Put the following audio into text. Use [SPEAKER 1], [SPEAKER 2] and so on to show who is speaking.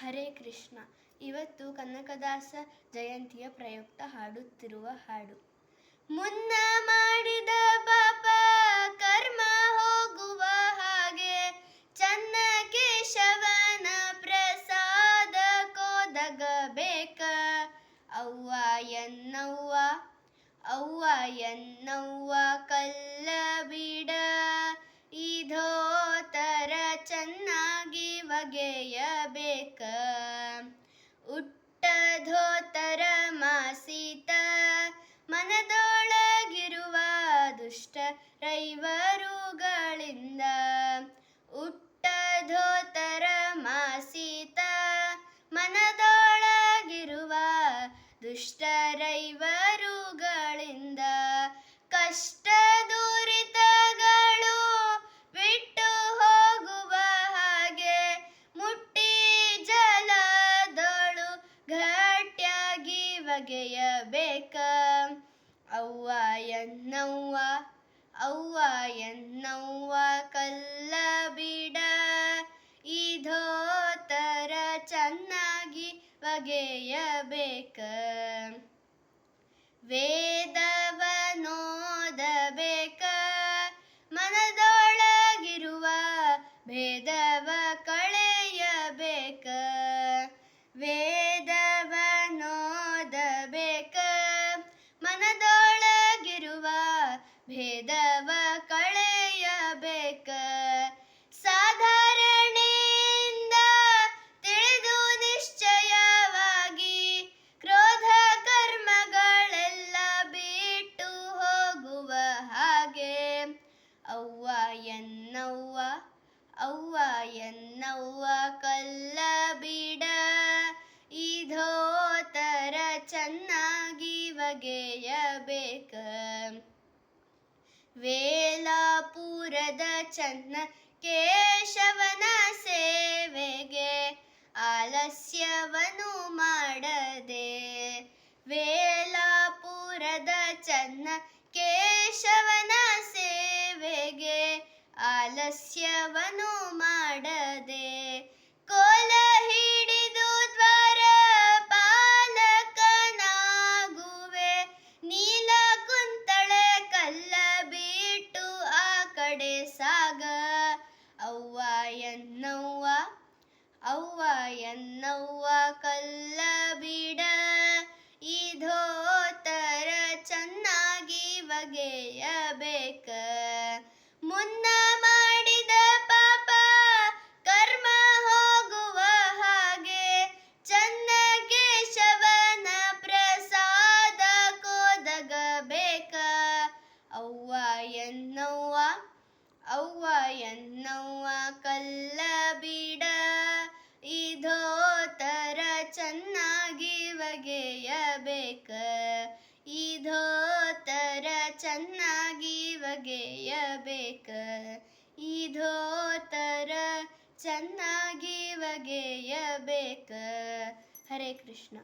[SPEAKER 1] ಹರೇ ಕೃಷ್ಣ. ಇವತ್ತು ಕನಕದಾಸ ಜಯಂತಿಯ ಪ್ರಯುಕ್ತ ಹಾಡುತ್ತಿರುವ ಹಾಡು. ಮುನ್ನ ಮಾಡಿದ ಪಾಪ ಕರ್ಮ ಹೋಗುವ ಹಾಗೆ ಚನ್ನ ಕೇಶವನ ಪ್ರಸಾದ ಕೋದಗಬೇಕ. ಅವ್ವ ಎನ್ನವ್ವ ಅವ್ವ ಎನ್ನವ್ವ ಕಲ್ಲ ಬಿಡ. ಬಗೆಯಬೇಕ? ಉಟ್ಟಧೋತರ ಮಾಸಿತ ಮನದೊಳಗಿರುವ ದುಷ್ಟ ರೈವರುಗಳಿಂದ ಉಟ್ಟಧೋತರ ಮಾಸಿತ ಮನದೊಳಗಿರುವ ದುಷ್ಟ ಬಗೆಯಬೇಕ? ಅವ್ವ ಎನ್ನವ್ವ ಅವ್ವ ಎನ್ನವ್ವ ಕಲ್ಲ ಬಿಡ. ಇದೋತರ ಚೆನ್ನಾಗಿ ಬಗೆಯಬೇಕ? ವೇದವನೋದಬೇಕ? ಮನದೊಳಗಿರುವ ಭೇದವ ಬಗೆಯಬೇಕ ವೇಲಾಪುರದ ಚನ್ನ ಕೇಶವನ ಸೇವೆಗೆ ಆಲಸ್ಯವನ್ನು ಮಾಡದೆ ವೇಲಾಪುರದ ಚನ್ನ ಕೇಶವನ ಸೇವೆಗೆ ಆಲಸ್ಯವನ್ನು ಸಾಗ ಅವ್ವ ಎನ್ನವ್ವ ಅವ್ವ ಎನ್ನವ್ವ ಕಲ್ಲ ಚೆನ್ನಾಗಿ ಬಗೆಯಬೇಕ ಧೋತರ ಚೆನ್ನಾಗಿ ಬಗೆಯಬೇಕ ಧೋತರ ಚೆನ್ನಾಗಿ ಬಗೆಯಬೇಕ ಹರೇ ಕೃಷ್ಣ.